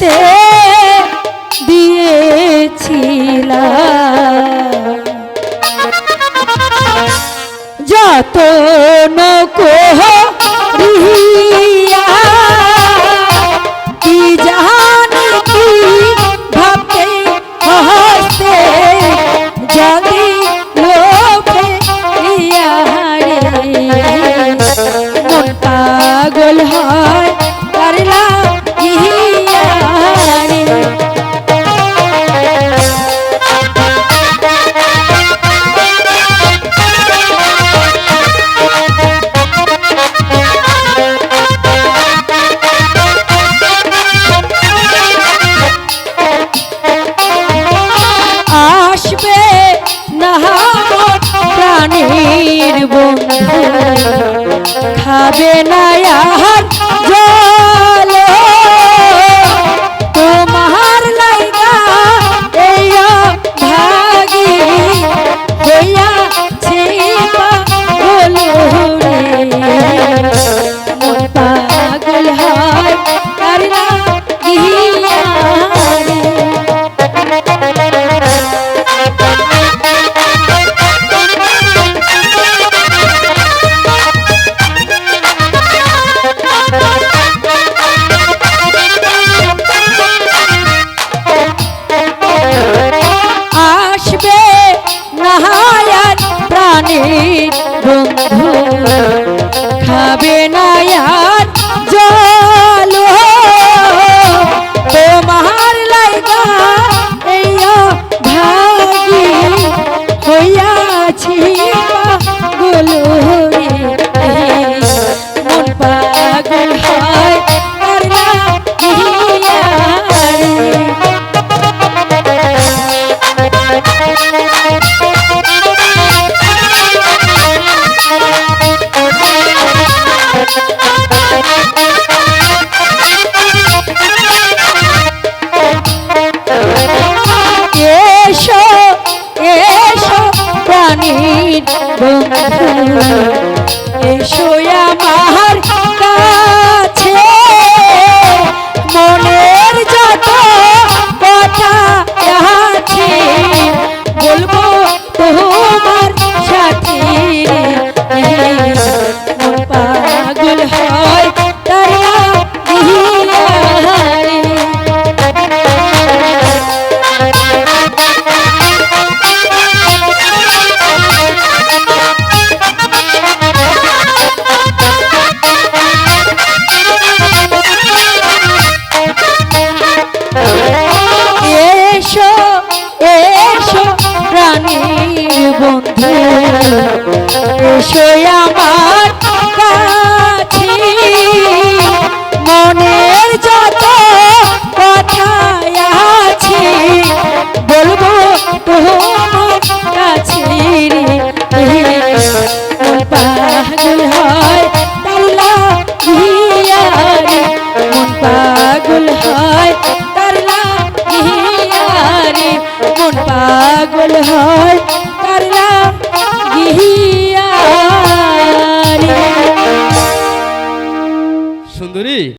যেতে দিয়েছিল যত নকো প্রাণীর বন্ধু। খাবে না Bueno. এসো এসো প্রাণীর বন্ধু। এসো পাগল হয়।